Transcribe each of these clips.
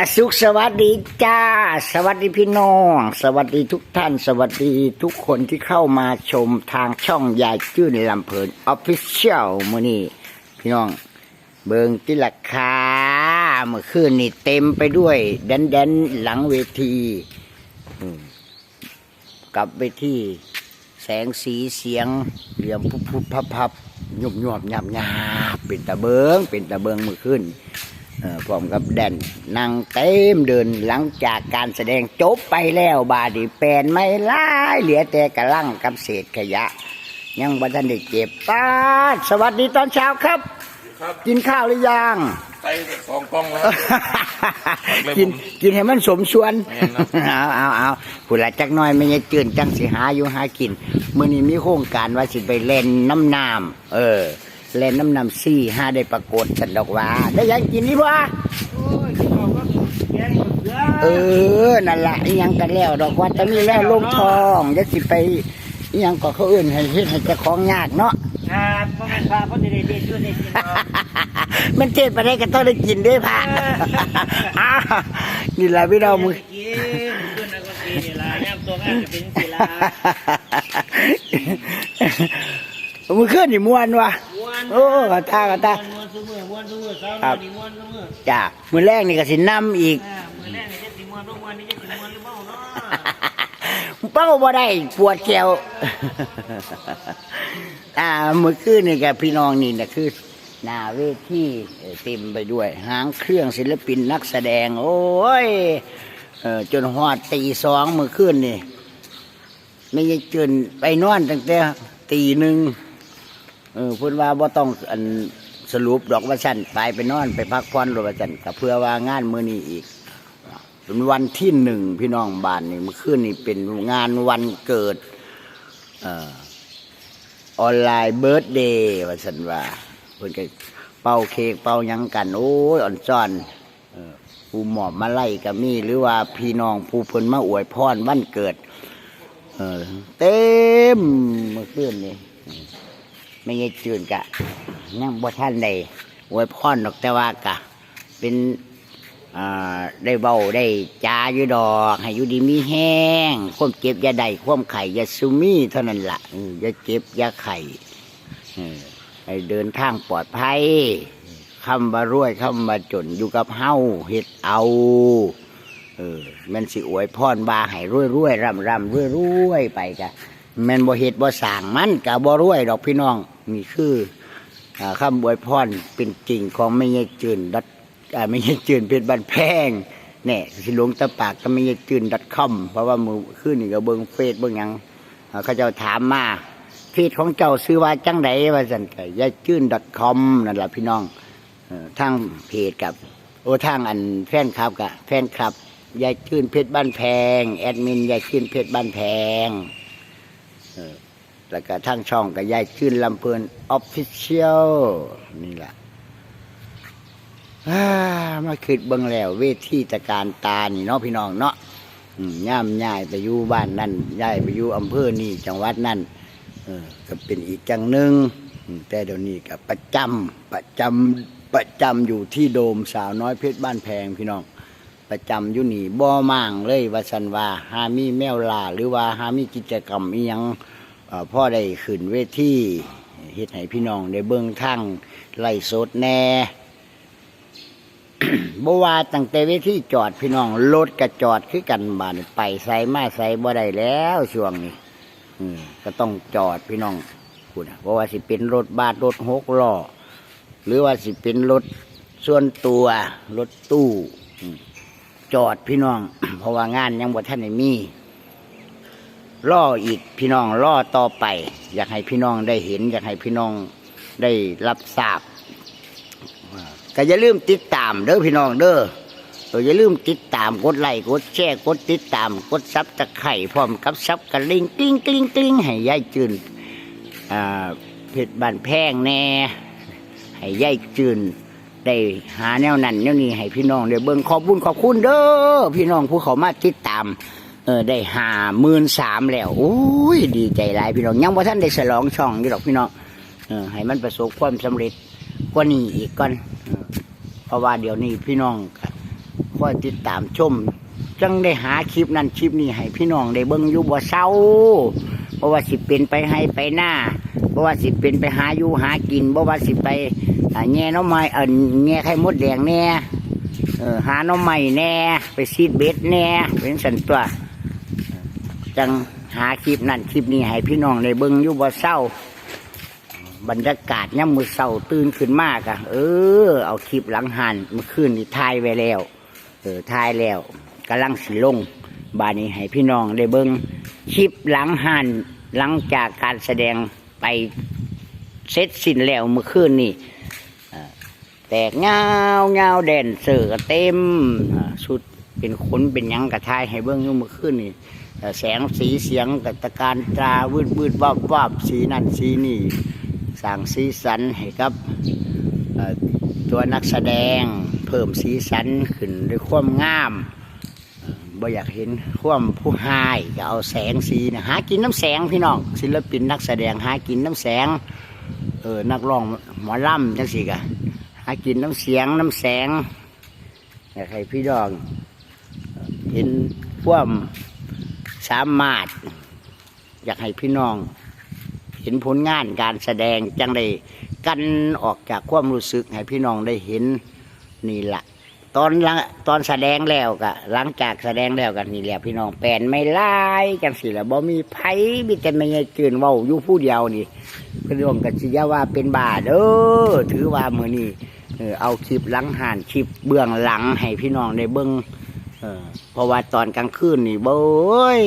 อาสุขสวัสดีจ้า สวัสดีพี่น้อง สวัสดีทุกท่าน สวัสดีทุกคนที่เข้ามาชมทางช่องยายจื้นลำเพลินออฟฟิเชียลมือนี้พี่น้อง เบิงที่ราคาเมื่อคืนนี่เต็มไปด้วยแดนแดนๆหลังเวทีกับเวทีแสงสีเสียงเหลี่ยมพุบพุบพับพับหยุบหยวบหยาบหยาบเป็นตะเบิงเป็นตะเบิงเมื่อคืน พร้อมกับแดนนั่งเต็มเดินหลังจากการแสดงจบไปแล้วบาดนีแปลนไม่หลายเหลือแต่กระลังกับเศษขยะ ยังบัทันได้เจ็บป้าดสวัสดีตอนเช้าครับ ครับกินข้าวหรือยังไตสองกล้องแล้วเลยกินผมกินให้มันสมส่วนแม่นนะเอาเอาเอาผู้ละจักหน้อยไม่ใช่จืนจังสิหาอยู่หากินมื้อนี้มีโครงการว่าสิไปเล่นน้ำน้ำเออ เล่นน้ำน้ำซี่ห้าได้ปรากฏสันดอกว่า ได้ยังกินนี่บ่เออ นั่นละอีหยังกันแล้ว ดอกว่าจะมีแล้วลงทองจะสิไปอีหยังก็เขาเอื่นให้เฮ็ดให้เจ้าของยากเนาะครับพ่อแม่พาพ่อจะได้เด็ดด้วยในกินเนาะมันเทศไปได้ก็ต้องได้กินด้วยพะอ้าวนี่แหละพี่น้องมึงกินขึ้นแล้วก็กินนี่ล่ะย่ำตัวงานจะเป็นสิล่ะ มึงขึ้นนี่มวนวะโอ้กระตากระตาม้วนซุมือม้วนซุมือสาครับนี่ม้วนซุมือจ้ามือแรกนี่ก็สินำอีกอ่ามือแรกนี่จะสิม้วนทุกวันนี่จะสิม้วนหรือเป้าบ่ได้ปวดแขวอ่ามื่อคืนนี่กับพี่น้องนี่นะคือหน้าเวทีเอ่อเต็มไปด้วย หางเครื่องศิลปินนักแสดง โอ้ยเออจนหอดตีสองมื่อคืนนี่ไม่ใช่จนไปนอนตั้งแต่ตีหนึ่ง เออพูดว่าบ่ต้องอันสรุปดอกว่าฉันไปไปนอนไปพักผ่อนหรือว่าฉันก็เพื่อว่างานมื้อนี้อีกเป็นวันที่หนึ่งพี่น้องบ้านนี่เมื่อคืนนี่เป็นงานวันเกิดออนไลน์เบิร์ดเดย์ว่าสันว่าเพิ่นก็เป่าเค้กเป่ายังกัน โอ้ยอ่อนซ่อนผู้หมอบมาไล่ก็มีหรือว่าพี่น้องผู้เพิ่นมาอวยพรวันเกิดเออเต็มเมื่อคืนนี่ ไม่ใช่จืนกะยังบ่ท่านใดอวยพรดอกแต่ว่ากะ เป็นได้เบาได้จาอยู่ดอกให้อยู่ดีมีแห้งควมเจ็บยาได้ควมไข่ยาซูมี่เท่านั้นละ่ะยาเจ็บยาไข่ให้เดินทางปลอดภัยคำว่ารวยคำว่าจนอยู่กับเฮาเฮ็ดเอาเออมันสิอวยพรบาให้รวยรวยร่ำร่ำรวยรวยไปกะมันบ่เฮ็ดบ่สร้างมันกะบ่รวยดอกพี่น้อง นี่คืออ่าคำอวยพรเป็นจริงของไม่ยจืนดัดไม่ใช่จืนเป็นบันแพงเนี่ยสิหลวงตะปากก็ไม่ใช่จืน .com เพราะว่ามือขึ้นนี่ก็เบิ่งเฟซเบิ่งยังอ่าเขาเจ้าถามมาเฟซของเจ้าซื้อว่าจังไดว่าสันก็ยายจืน .com นั่นแหละพี่น้องทางเพจกับโอ้ทางอันแฟนคลับกับแฟนคลับยายจืนเพชรบ้านแพง แอดมินยายจืนเพชรบ้านแพงเออ แล้วก็ทางช่องกับยายจืนลำเพลินออฟฟิเชียลนี่แหละมาคิดเบิ่งแล้ว เวทีตะการตานี่เนาะพี่น้องเนาะอืมย่ายไปอยู่บ้านนั่นย้ายไปอยู่อำเภอนี่จังหวัดนั่นออก็เป็นอีกจังหนึ่งแต่เดี๋ยวนี้ก็ประจำประจำประจำอยู่ที่โดมสาวน้อยเพชรบ้านแพงพี่น้อง ประจำอยู่นี่บ่มั่างเลยว่าสันว่าหามีแมวลาหรือว่าหามีกิจกรรมอีหยัง พ่อได้ขึ้นเวทีเฮ็ดให้พี่น้องได้เบิ่งทั้งไล่สดแน่บ่ว่าตั้งแต่เวทีจอดพี่น้องรถก็จอดคือกันบานไปใส่มาใส่บ่ได้แล้วช่วงนี้ก็ต้องจอดพี่น้องคุณเพราะว่าสิเป็นรถบาสรถหกล้อหรือว่าสิเป็นรถส่วนตัวรถตู้จอดพี่น้อง เพราะว่างานยังบ่ทันได้มี ล่ออีกพี่น้องล่อต่อไป อยากให้พี่น้องได้เห็น อยากให้พี่น้องได้รับทราบก็อย่าลืมติดตามเด้อพี่น้องเด้อเอออย่าลืมติดตามกดไลค์กดแชร์กดติดตาม กดซับตะไคร่พร้อมกับซับกระลิงกลิ้งกลิ้งกลิ้งให้ยายจืนเพชรบ้านแพงแน่ให้ยายจืนได้หาแนวนั้นแนวนี้ให้พี่น้องได้เบิ่งขอบบุญขอบคุณเด้อพี่น้องผู้เขามาติดตาม เออได้หาหมื่นสามแล้วโอ้ยดีใจหลายพี่น้องยังว่าท่านได้ฉลองช่องอยู่หรอกพี่น้องเออให้มันประสบความสำเร็จกว่านี้อีกก่อนเพราะว่าเดี๋ยวนี้พี่น้องก็คอยติดตามชมจังได้หาคลิปนั้นคลิปนี้ให้พี่น้องได้เบิ่งอยู่บ่เศร้าเพราะว่าสิเป็นไปให้ไปหน้าเพราะว่าสิเป็นไปหาอยู่หากินเพราะว่าสิไปแง่น้อไม้เออแง่ไข่มดแดงแน่หาน้อไม้แน่ ไปซีดเบ็ดแน่เป็นสันตัว จังหาคลิปนั้นคลิปนี้ให้พี่น้องได้เบิ่งอยู่บ่เศร้า บรรยากาศย่ำมือเศร้าตื่นขึ้นมากอะเออ เอาคลิปหลังหันเมื่อคืนนี่ถ่ายไว้แล้ว เออถ่ายแล้วกำลังสิลงบานนี้ให้พี่น้องได้เบิ่งคลิปหลังหันหลังจากการแสดงไปเสร็จสิ้นแล้วเมื่อคืนนี่เอ่อแตกเงาเงาแดนเสือเต็มอ่าชุดเป็นขนเป็นยังกระทายให้เบิ่งยู่เมื่อคืนนี่ แสงสีเสียงกัตการตรา วืดวืดวับวับสีนั่นสีนี่สร้างสีสันให้กับตัวนักแสดงเพิ่มสีสันขึ้นด้วยความงามเอ่อบ่อยากเห็นความผู้หายก็เอาแสงสีนะหากินน้ำแสงพี่น้องศิลปินนักแสดงหากินน้ำแสงเออนักร้องหมอลำจังสิกะหากินน้ำเสียงน้ำแสงอยากให้พี่น้องเอ่อเห็นความ สามารถ อยากให้พี่น้อง เห็นผลงานการแสดงจังได้กันออกจากความรู้สึกให้พี่น้องได้เห็นนี่ละตอนลังตอนแสดงแล้วกะหลังจากแสดงแล้วกันนี่แหละพี่น้องแปลนไม่ไล่จังสิละบ่มีไผมีแต่ไม่ใช่จืนว้าอยู่ผู้เดียวนี่พี่น้องกัสิยาว่าเป็นบาเด้อถือว่ามือนี้เออเอาคลิปหลังหานคลิปเบื้องหลังให้พี่น้องได้เบิ่งเออ เพราะว่าตอนกลางคืนนี่โบ้ย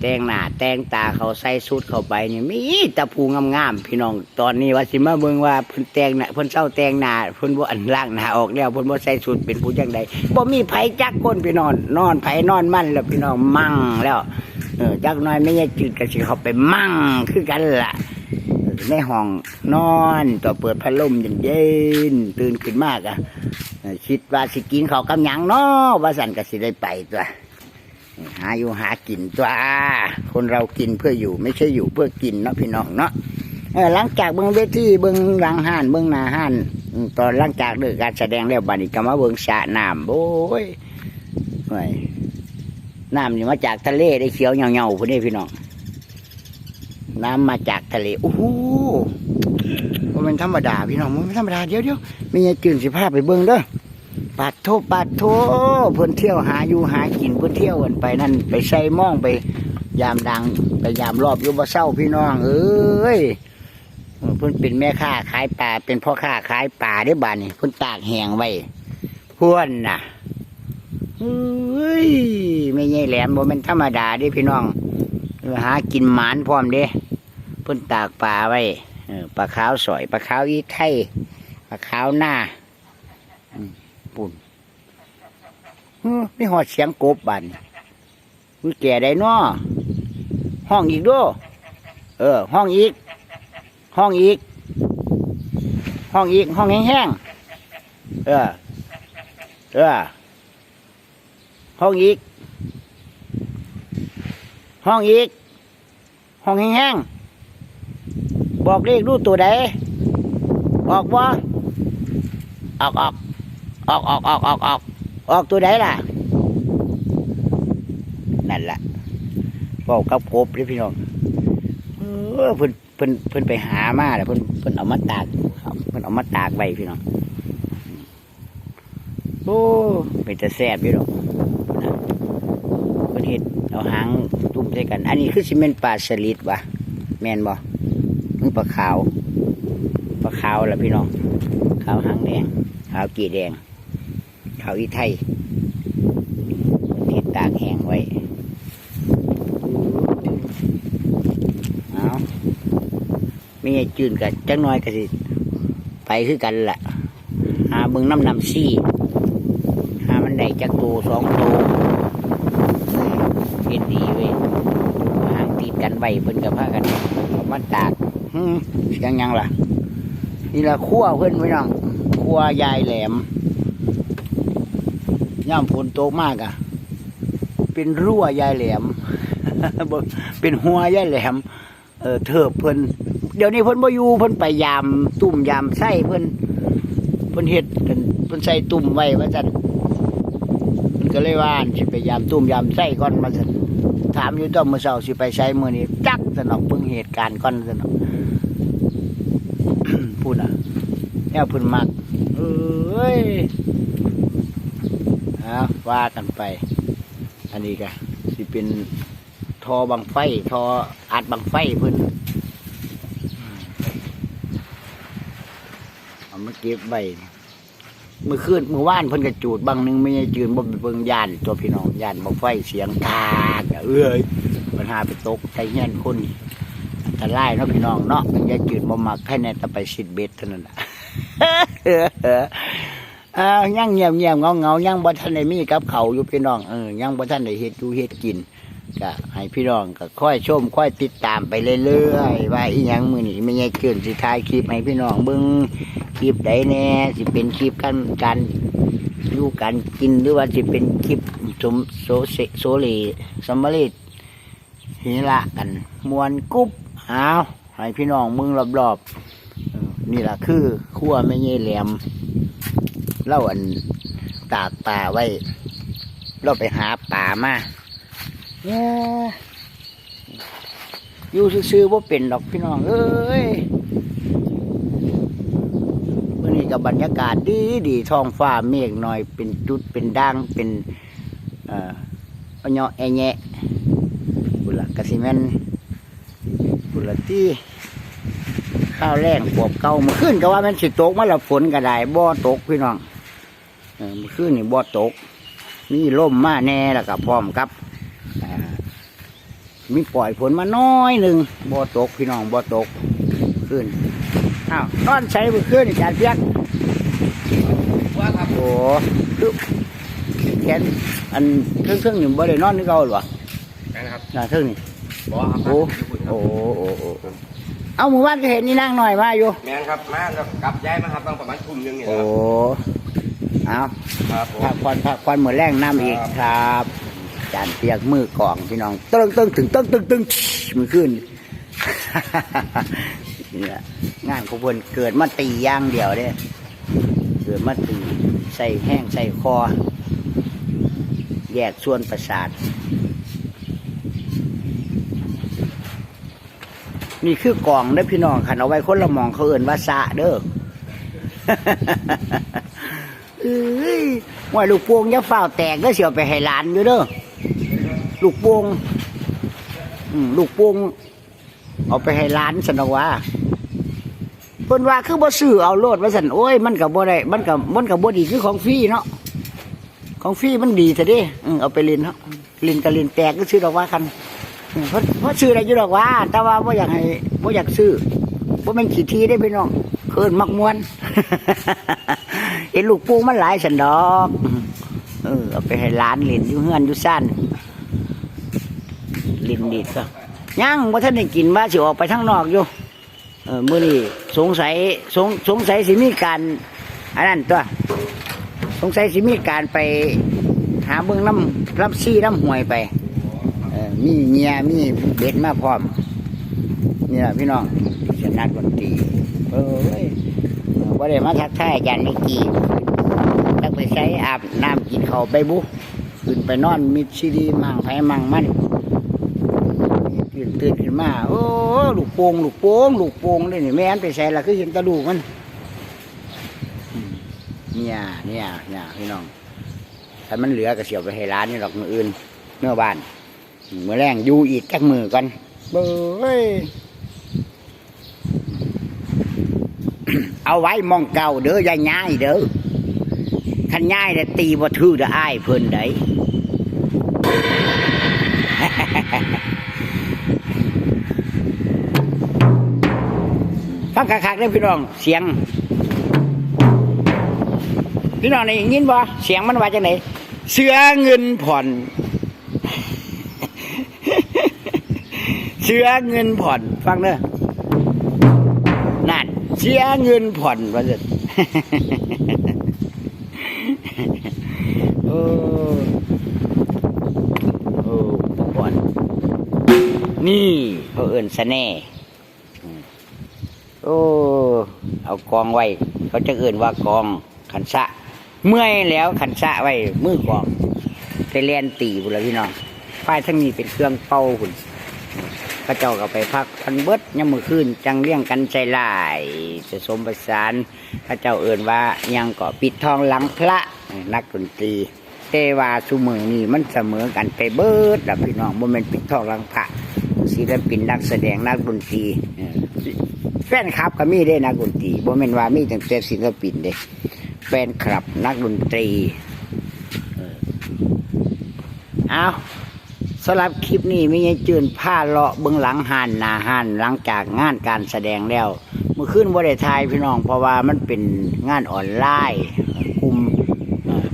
แต่งหน้าแต่งตาเขาใส่ชุดเข้าไปนี่มีตะพูงามๆพี่น้อง ตอนนี้ว่าสิมาเบิ่งว่าเพิ่นแต่งหน้าเพิ่นเศร้าแต่งหน้าเพิ่นบ่อันล่างหน้าออกแล้วเพิ่นบ่ใส่ชุดเป็นผู้จังใดบ่มีไผจักคนพี่น้องนอนไผนอนมันแล้วพี่น้องมั่งแล้วเออจักน้อยไม่ใช่จืดก็สิเข้าไปมั่งคือกันล่ะในห้องนอนต่อเปิดพัดลมเย็นๆตื่นขึ้นมากอะ คิดว่าสิกินเขากับหยังเนาะว่าสันก็สิได้ไปตัวหาอยู่หากินตัว คนเรากินเพื่ออยู่ไม่ใช่อยู่เพื่อกินเนาะพี่น้องเนาะหลังจากเบิ้งเวทีเบิ้งหลังห้านเบิ้งหน้าห้านตอนหลังจากเลิกการแสดงแล้วบัดนี้ก็มาเบิ้งสระน้ำโอ้ยโอ้ยน้ำนี่มาจากทะเลได้เขียวเงาๆพวกนี้พี่น้องน้ำมาจากทะเลโอ้โหมันธรรมดาพี่น้องมันธรรมดาเดี๋ยวเดี๋ยวมีไงจืนสิภาพไปเบิ่งเด้อ ปาดโทปาดโทเพิ่นเที่ยวหาอยู่หากินเพิ่นเที่ยวกันไปนั่นไปใส่มองไป ยามดังไปยามรอบอยู่บ่เศร้าพี่น้อง เอ้ยเพิ่นเป็นแม่ค้าขายปลาเป็นพ่อค้าขายปลาได้บ้านนี่เพิ่นตากแหงไว้พวนน่ะเฮ้ยไม่ใช่แหลมบ่เป็นธรรมดาด้พี่น้องหากินหมานพร้อมเด้เพิ่นตากปลาไว้ปลาขาวสอยปลาขาวอีไทยปลาขาวหน้าอืมปุ่น เฮ้อนี่หอดเสียงกบบันมือแก่ได้น้อห้องอีกด้วยเออ ห้องอีก ห้องอีก ห้องอีก ห้องแห้งๆเออ เออ ห้องอีก ห้องอีก ห้องแห้งๆบอกเลขรูตัวใดออกบ่ออกออกออกออกออกออกออก ออกตัวใดล่ะ นั่นแหละบอกกับกบเลยพี่น้องเออเพิ่นเพิ่นเพิ่นไปหามาแล้วเพิ่นเพิ่นเอามาตากเพิ่นเอามาตากไว้พี่น้องโอ้เป็นจะแซ่บพี่น้องประเทศเอาหางตุ้มใส่กัน อันนี้คือซีเมนต์ปลาสลิดวะแมนบ่มันปลาขาวปลาขาวละพี่น้องขาวหางแดงขาวกีแดง ขาวอีไทยประเทศตากแห้งไว้เอาไม่ใช่จืนกันจังน้อยก็สิ ไปคือกันละหาเบิงน้ำนำซี่ หามันได้จักตัวสองตัวเฮ็ดดีเว้ยหางติดกันไว้เพิ่นกับพากันมันตากหึเสียงยังล่ะ นี่ละขั้วเพิ่นไว้น้องขั้วยายแหลม ย่ามฝนตกมากอะ เป็นรั่วยายแหลม เป็นหัวยายแหลม เออเถิบเพิ่นเดี๋ยวนี้เพิ่นบ่อยู่เพิ่นไปยามตุ่มยามไส้เพิ่นเพิ่นเฮ็ดเพิ่นใส่ตุ่มไว้ว่าจันก็เลยว่าสิไปยามตุ้มยามไส้ก่อนมาซั่นถามอยู่ต้อมื้อเช้าสิไปใช้มือนี้จักสนอกเบิ่งเหตุการณ์ก่อนสนอกพูดน่ะแนวเพิ่นมักเอ้ย อาว่ากันไป อันนี้ก็สิเป็นทอบังไฟ ทออัดบังไฟเพิ่นเอามาเก็บไว้นี่เมื่อคืนเมื่อวานเพิ่นก็จูดบางหนึงไม่ใช่จืนบ่ไปเบิ่งยานตัวพี่น้องยานบังไฟเสียงกากอะเอ้ยปัญหาไปตกใส่เงี้ยนคนนี่อันตรายเนาะพี่น้องเนาะอย่าจืดบ่มักแค่แน่แต่ไปสิดเบ็ดเท่านั้นน่ะ อ้ายังเงียบเงียบเงาเงายังบ่ทันได้มีกับเขาอยู่พี่น้องเออยังบ่ทันได้เฮ็ดอยู่เฮ็ดกินก็ให้พี่น้องก็ค่อยชมค่อยติดตามไปเรื่อยๆว่าอีหยังมือนี้ไม่ใช่เกินสิถ่ายคลิปให้พี่น้องเบิ่งคลิปใดแน่สิเป็นคลิปการการอยู่การกินหรือว่าสิเป็นคลิปสมโซเซโซเลสมมาริหิละกันมวนกุ๊บอ้าให้พี่น้องมึงรอบๆนี่ล่ะคือครัวแม่ใหญ่แหลม เล่าอันตากป่าไว้ เราไปหาป่ามาเนี่ยอยู่ซื่อๆว่าเป็นดอกพี่น้อง เอ้ยวันนี้กับบรรยากาศดีดีท้องฟ้าเมฆหน่อยเป็นจุดเป็นด่างเป็นเอ่อเอาเนาะแอะแงะบุละกะสิแมนบุละที่ข้าวแรงปวบเก่ามื่อคืนก็ว่ามันสิตกมาและฝนก็ได้บ่ตกพี่น้อง มื่อคืนนี่บ่ตกนี่ล่มมาแน่แล้วก็พร้อมครับอ่ามีปล่อยฝนมาน้อยหนึ่งบ่ตกพี่น้องบ่ตกขึ้นอ้าวนอนใช้เมื่อคืนนี่จานเพียกว่าครับโอ้คือแขนอันเครื่องเครื่องๆนี่บ่ได้นอนนี่เก่าหรอนะครับน่าเครื่องนี่บอครับโอ้โอ้โอ้โอ้โอ้เอาหมู่บ้านก็เห็นนี่นั่งหน่อยมาอยู่แมนครับมาแล้วกลับย้ายมาครับตั้งประมาณทุ่มหนึงเนี่ยโอ้ครับ เอาครับผม พักผ่อนพักผ่อนเหมือนแรงน้ำอีกครับจานเปียกมือกล่องพี่น้องตึ้งตึ้งถึงตึ้งตึ้งตึ้งมือขึ้น เนี่ยงานของเพิ่นเกิดมาตีอย่างเดียวเด้เกิดมาตีใส่แห้งใส่คอ แยกส่วนประสาท นี่คือกล่องเด้อพี่น้องขันเอาไว้คนละหมองเขาเอื่นว่าสะเด้อ เอ้ยว่าลูกโป่งอย่าฝ้าแตกก็เสียวไปให้หลานอยู่เด้อลูกโป่งอืมลูกโป่งเอาไปให้หลานสนว่าเพิ่นว่าคือบ่ซื้อเอาโลดว่าซั่นโอ้ยมันก็บ่ได้มันก็มันก็บ่ดีคือของฟรีเนาะของฟรีมันดีซะเด้อืมเอาไปเล่นเนาะเล่นก็เล่นแตกก็ซื้อดอกว่าคันเพราะเพราะซื้อได้อยู่ดอกว่า แต่ว่าบ่อยากให้บ่อยากซื้อบ่แม่นขี้ทีได้พี่น้องเคินมักมวน เห็นลูกปูมันหลายสันดอก เออเอาไปให้หลานเล่นอยู่เฮือนอยู่ซ่านเล่นดีก็ยังว่าท่านได้กินว่าสิออกไปข้างนอกอยู่ เออมื่อนี้สงสัยสงสงสัยสิมีการอันนั้นตัว สงสัยสิมีการไปหาเบื้องน้ำรับซี่น้ำห่วยไปเออมีเงียมีเบ็ดมาพร้อมนี่แหละพี่น้องชนัดนตรีเอ้ย ว่ได้มาทักทายอาจารย์ไม่กี่ตั้งไปใช้อาบน้ำกินเขาวไปบุขึ้นไปนอนมิดซีดีมั่งไผมั่งมันตื่นตื่นขึ้นมาโอ้ลูกโป่งลูกโป่งลูกโป่งเลยนี่แม่นไปใส่ละคือเห็นกระดูกมันเนี่ยเนี่ยเนี่ยพี่น้องถ้ามันเหลือก็เสียไปให้ร้านนี่หรอกมืออื่นเมื่อบ้านเมื่อแรงอยู่อีกจักมือกันเบ้ย เอาไว้มองเก่าเด้อย่าย้ายเด้อขันย้ายแต่ตีบ่ทื่อเด้ออ้ายเพิ่นได้ฟังคักๆเด้อพี่น้องเสียง พี่น้องได้ยินบ่เสียงมันว่าจังไหนเสือเงินผ่อน เสือเงินผ่อน ฟังเด้อ สียเงินผ่อนว่าจะโอ้โอ้ผ่อนนี่เขาเอิ่นสแน่อืมโอ้ เอากองไว้ เขาจะเอิ่นว่ากองขันสะ เมื่อยแล้วขันสะไว้ มือกองเลียนตีบุนละพี่น้องฝ่ายทั้งนี้เป็นเครื่องเป่าคุณ พระเจ้าก็ไปพักพันเบิดยามมือคืนจังเลี้ยงกันใจลายจะสมประสานพระเจ้าเอ่นว่ายังก็ปิดทองหลังพระนักดนตรีเตวาสุมือนี่มันเสมอกันไปเบิดละพี่น้องบ่แม่นปิดทองหลังพระศิลปินนักแสดงนักดนตรีแฟนคลับก็มีได้นักดนตรีบ่แม่นว่ามีแต่แต่ศิลปินเด้แฟนคลับนักดนตรีเออเอา สำหรับคลิปนี้ไม่ใช่จืนผ้าเลาะเบื้องหลังหันหนาหันหลังจากงานการแสดงแล้ว เมื่อคืนบ่ได้ทายพี่น้องเพราะว่ามันเป็นงานออนไลน์กลุ่ม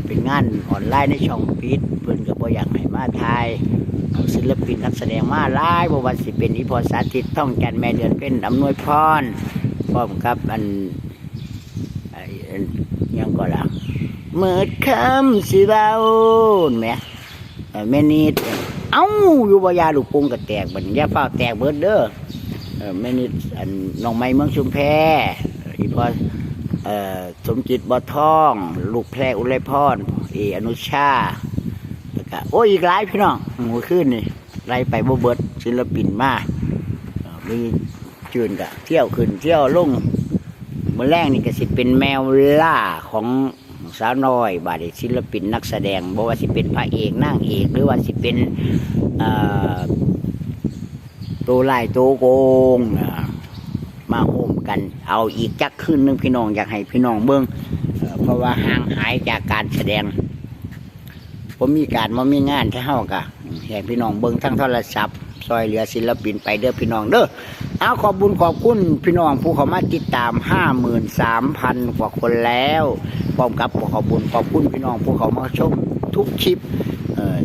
เป็นงานออนไลน์ในช่องปิดเพิ่อนก็บ่อยากให้มาทายศิลปินนักแสดงมาหลายบ่ว่าสิเป็นอีพอสาธิตท่องจันแม่เดือนเป็นอำนวยพรพร้อมกับอันไอ้อันยังก็ละเมื่อคำสิเบาแม่เอ่อแม่นิด เอ้าอยู่บ่ยาลูกปุงก็แตกบัดนยาเฝ้าแตกเบิดเด้อเออแม่นิดอันน้องไม้เมืองชุมแพอีพอเอ่อสมจิตบ่อทอง ลูกแพรอุไรพรเออนุชาแล้วก็โอ้ยอีกหลายพี่น้องหมูขึ้นนี่ไล่ไปบ่เบิดศิลปินมามีจืนกะเที่ยวขึ้นเที่ยวลงเมื่อแรกนี่ก็สิเป็นแมวล่าของ สาวน้อยบาดศิลปินนักแสดงบอกว่าสิเป็นพระเอกนางเอกหรือว่าสิเป็นตัวไล่ตัวโกงอ่ามาโฮมกัน เอาอีกจักคืนหนึงพี่น้องอยากให้พี่น้องเบิ้งเอ่อเพราะว่าห่างหายจากการแสดง ผมมีการว่ามีงานที่เฮากะให้พี่น้องเบิ้งทั้งโทรศัพท์ซอยเหลือศิลปินไปเด้อพี่น้องเด้อ เอาขอบบุญขอบคุณพี่น้องผู้เขามาติดตามห้าหมื่นสามพันกว่าคนแล้วพร้อมกับขอบบุญขอบคุณพี่น้องผู้เขามาชมทุกคลิป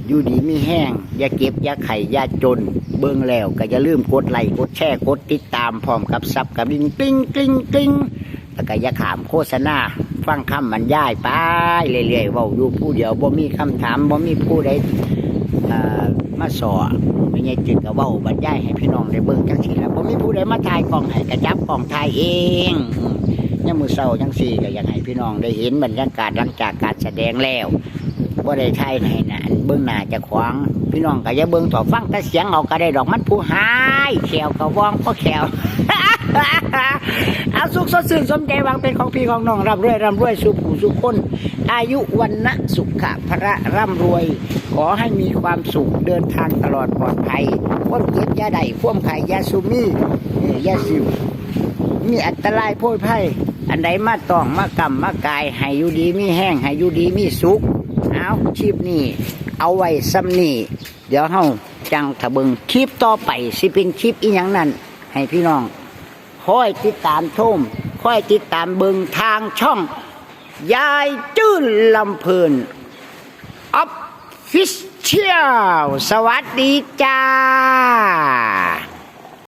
อยู่ดีมีแห้งอย่าเก็บอย่าไข่อย่าจน เบิ่งแล้วก็อย่าลืมกดไลค์กดแชร์กดติดตามพร้อมกับซับกับลิงกลิ้งกลิ้งกลิ้งแล้วก็อย่าขามโฆษณาฟังคำบรรยายไปเรื่อยๆว้าอยู่ผู้เดียวบ่มีคำถามบ่มีผู้ใดอ่อ มาสอไม่ใช่จึงกับว่าบรรยายให้พี่น้องได้เบิ่งจังสีแล้วผมไมีผู้ใดมาถ่ายกล้องให้กระจับกล้องถ่ายเองอืมยังมือเศร้าจังสี่ก็อยากให้พี่น้องได้เห็นบรรยากาศหลังจากการแสดงแล้วว่าได้ถ่ายให้นะเบื้องหน้าจะขวางพี่น้องก็อย่าเบิ่งต่อฟังแต่เสียงเอาก็ได้ดอกมันผู้หายแขวก็ว่องเพราะแขวเอาสุขสดชื่นสมใจวังเป็นของพี่ของน้องร่ำรวยร่ำรวยสุผู้สุขคน อายุวันนะสุขะพระร่ำรวย ขอให้มีความสุขเดินทางตลอดปลอดภัยพ้นเก็บยาใดพ่วมไข่ยาซูมี่ยาสิวมีอันตรายโพยไพ่อันใดมาตองมากำมากายให้อยู่ดีมีแห้งให้อยู่ดีมีสุขเอาคลิปนี้เอาไว้ซ้ำนี่เดี๋ยวเฮาจังทะเบิงคลิปต่อไปสิเป็นคลิปอีหยังนั้นให้พี่น้องคอยติดตามชมคอยติดตามเบิงทางช่อง ยายจื้นลำเพลิน ฟิชเชียลสวัสดีจ้า